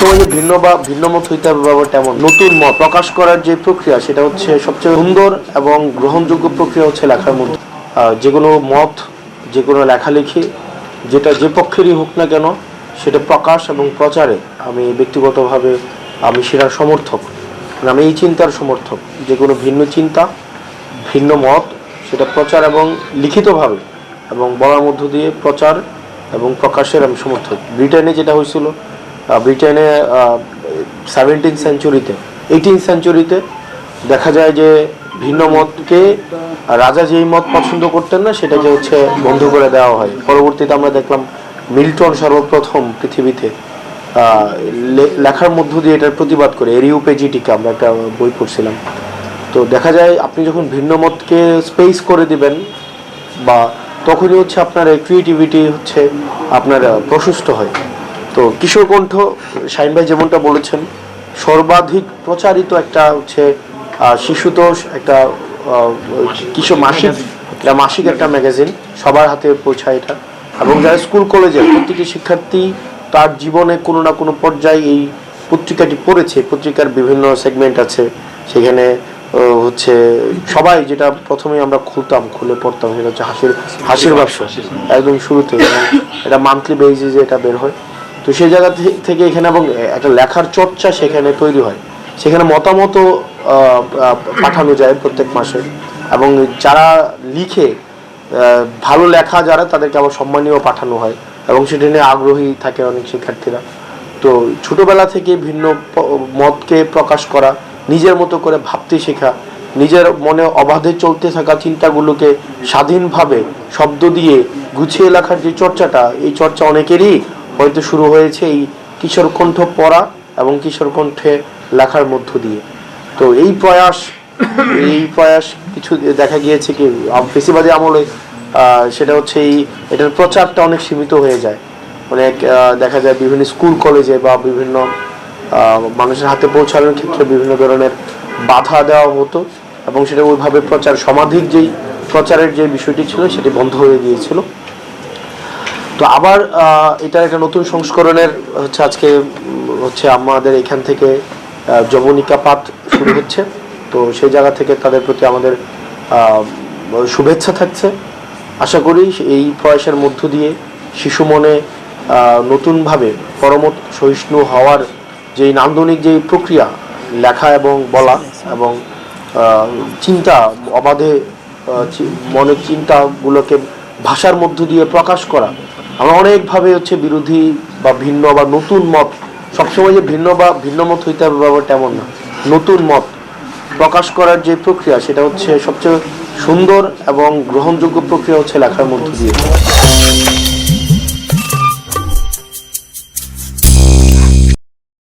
সবসময় ভিন্ন বা ভিন্ন মত হইতে হবে বাবা তেমন। নতুন মত প্রকাশ করার যে প্রক্রিয়া, সেটা হচ্ছে সবচেয়ে সুন্দর এবং গ্রহণযোগ্য প্রক্রিয়া হচ্ছে লেখার মধ্যে। যে কোনো মত, যে কোনো লেখালেখি, যেটা যে পক্ষেরই হোক না কেন, সেটা প্রকাশ এবং প্রচারে আমি ব্যক্তিগতভাবে আমি সেটার সমর্থক। মানে আমি এই চিন্তার সমর্থক। যে কোনো ভিন্ন চিন্তা, ভিন্ন মত, সেটা প্রচার এবং লিখিতভাবে এবং বলার মধ্য দিয়ে প্রচার এবং প্রকাশের আমি সমর্থক। ব্রিটেনে যেটা হয়েছিল ব্রিটেনে সেভেন্টিন সেঞ্চুরিতে এইটিন সেঞ্চুরিতে দেখা যায় যে ভিন্ন মতকে রাজা যেই মত পছন্দ করতেন না, সেটাকে হচ্ছে বন্ধ করে দেওয়া হয়। পরবর্তীতে আমরা দেখলাম মিল্টন সর্বপ্রথম পৃথিবীতে লেখার মধ্য দিয়ে এটার প্রতিবাদ করে এরিউপেজিটিকা আমরা একটা বই পড়ছিলাম। তো দেখা যায় আপনি যখন ভিন্ন মতকে স্পেস করে দিবেন, বা তখনই হচ্ছে আপনার ক্রিয়েটিভিটি হচ্ছে আপনার প্রশস্ত হয়। তো কিশোর কণ্ঠ শাইন ভাই যেমনটা বলেছেন, সর্বাধিক প্রচারিত একটা হচ্ছে শিশুতোষ একটা কিশোর মাসিক, এটা মাসিক একটা ম্যাগাজিন, সবার হাতে পৌঁছায় এটা। এবং যারা স্কুল কলেজে প্রত্যেকটি শিক্ষার্থী তার জীবনে কোনো না কোনো পর্যায়ে এই পত্রিকাটি পড়েছে, পত্রিকার বিভিন্ন সেগমেন্ট আছে, সেখানে হচ্ছে সবাই যেটা প্রথমে আমরা খুলতাম, খুলে পড়তাম, সেটা হচ্ছে হাসির হাসির ব্যবসা একদম শুরুতে। এটা মান্থলি বেসিসে এটা বের হয়। তো সেই জায়গা থেকে এখানে এবং একটা লেখার চর্চা সেখানে তৈরি হয়। সেখানে আহ, পাঠানো যায় প্রত্যেক মাসে। এবং যারা লিখে ভালো লেখা যারা তাদেরকে আবার সম্মানীয় পাঠানো হয়। এবং সেটা নিয়ে আগ্রহী থাকে অনেক শিক্ষার্থীরা। তো ছোটবেলা থেকে ভিন্ন মতকে প্রকাশ করা নিজের মতো করে ভাবতে শেখা নিজের মনে অবাধে চলতে থাকা চিন্তাগুলোকে স্বাধীনভাবে শব্দ দিয়ে গুছিয়ে লেখার যে চর্চাটা এই চর্চা অনেকেরই হয়তো শুরু হয়েছে এই কিশোর কণ্ঠ পড়া এবং কিশোর কণ্ঠে লেখার মধ্য দিয়ে। তো এই প্রয়াস এই প্রয়াস কিছু দেখা গিয়েছে কি ফেসিবাদী আমলে সেটা হচ্ছে এই, এটার প্রচারটা অনেক সীমিত হয়ে যায়। অনেক দেখা যায় বিভিন্ন স্কুল, কলেজে বা বিভিন্ন মানুষের হাতে পৌঁছানোর ক্ষেত্রে বিভিন্ন ধরনের বাধা দেওয়া হতো এবং সেটা ওইভাবে প্রচার, সমাধিক যেই প্রচারের যে বিষয়টি ছিল সেটি বন্ধ হয়ে গিয়েছিল। তো আবার এটার একটা নতুন সংস্করণের, হচ্ছে আজকে হচ্ছে আমাদের এখান থেকে যবনিকা পাঠ শুরু হচ্ছে। তো সেই জায়গা থেকে তাদের প্রতি আমাদের শুভেচ্ছা থাকছে। আশা করি এই প্রয়াসের মধ্য দিয়ে শিশু মনে নতুনভাবে পরমত সহিষ্ণু হওয়ার যে নান্দনিক যে প্রক্রিয়া, লেখা এবং বলা এবং চিন্তা, অবাধে মনের চিন্তাগুলোকে ভাষার মধ্য দিয়ে প্রকাশ করা আমরা অনেকভাবে হচ্ছে বিরোধী বা ভিন্ন বা নতুন মত, সবসময় যে ভিন্ন বা ভিন্ন মত হইতে হবে বাবা তেমন না। নতুন মত প্রকাশ করার যে প্রক্রিয়া, সেটা হচ্ছে সবচেয়ে সুন্দর এবং গ্রহণযোগ্য প্রক্রিয়া হচ্ছে লেখার মধ্য দিয়ে।